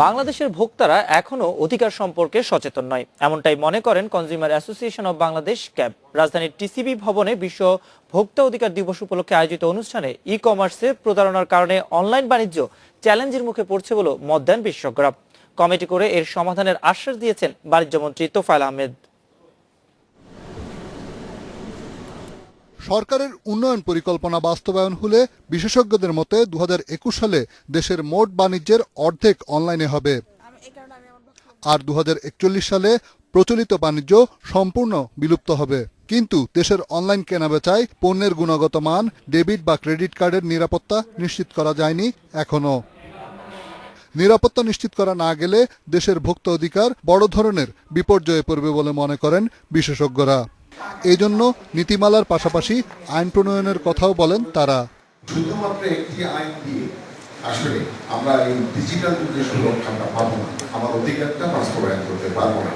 বাংলাদেশের ভোক্তারা এখনও অধিকার সম্পর্কে সচেতন নয়। এমনটাই মনে করেন consumer association of Bangladesh CAB রাজধানীর টিসিবি ভবনে বিশ্ব ভোক্তা অধিকার দিবস উপলক্ষে আয়োজিত অনুষ্ঠানে ই কমার্সে প্রতারণার কারণে অনলাইন বাণিজ্য চ্যালেঞ্জের মুখে পড়ছে বলে মত দেন কমিটি করে এর সমাধানের আশ্বাস দিয়েছেন বাণিজ্যমন্ত্রী তোফায়েল আহমেদ। সরকারের উন্নয়ন পরিকল্পনা বাস্তবায়ন হলে বিশেষজ্ঞদের মতে দুহাজার একুশ সালে দেশের মোট বাণিজ্যের অর্ধেক অনলাইনে হবে। আর দু হাজার একচল্লিশ সালে প্রচলিত বাণিজ্য সম্পূর্ণ বিলুপ্ত হবে। কিন্তু দেশের অনলাইন কেনাবেচায় পণ্যের গুণগত মান, ডেবিট বা ক্রেডিট কার্ডের নিরাপত্তা নিশ্চিত করা যায়নি এখনও। নিরাপত্তা নিশ্চিত করা না গেলে দেশের ভোক্তা অধিকার বড় ধরনের বিপর্যয়ে পড়বে বলে মনে করেন বিশেষজ্ঞরা। এই জন্য নীতিমালার পাশাপাশি আইন প্রণয়নের কথাও বলেন তারা। শুধুমাত্র একটি আইন দিয়ে আসলে আমরা এই ডিজিটাল যুগের সুরক্ষাটা পাবো না আমার অধিকারটা বাস্তবায়ন করতে পারব না।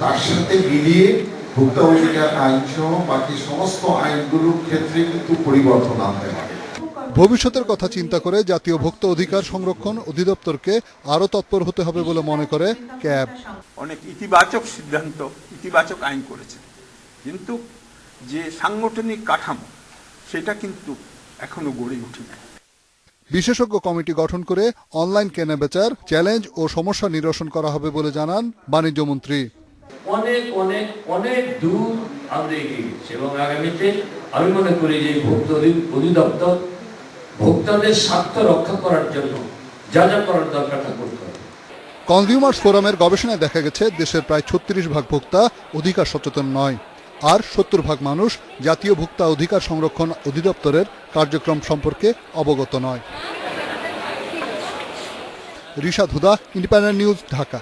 তার সাথে মিলিয়ে ভোক্তা অধিকার আইন সহ বাকি সমস্ত আইনগুলোর ক্ষেত্রে কিন্তু পরিবর্তন আনতে হবে। ভবিষ্যতের কথা চিন্তা করে জাতীয় ভোক্তা অধিকার সংরক্ষণ অধিদপ্তরকে আরও তৎপর হতে হবে বলে মনে করে ক্যাব। অনেক ইতিবাচক সিদ্ধান্ত ইতিবাচক আইন করেছে। কিন্তু যে সাংগঠনিক কাঠামো সেটা কিন্তু এখনও গড়ে ওঠেনি বিশেষজ্ঞ কমিটি গঠন করে অনলাইন কেনাবেচার চ্যালেঞ্জ ও সমস্যা নিরসন করা হবে বলে জানান বাণিজ্য মন্ত্রী অনেক অনেক অনেক দূর আমরা এগিয়ে গেছি এবং আগামীতে আমি মনে করি যে ভোক্তা অধিদপ্তর ভোক্তাদের স্বার্থ রক্ষা করার জন্য যা যা করার দরকার তা করতে হবে। কনজিউমার্স ফোরামের গবেষণায় দেখা গেছে দেশের প্রায় ছত্রিশ ভাগ ভোক্তা অধিকার সচেতন নয়। আর সত্তর ভাগ মানুষ জাতীয় ভোক্তা অধিকার সংরক্ষণ অধিদপ্তরের কার্যক্রম সম্পর্কে অবগত নয়। Rishad Huda, Independent News, Dhaka.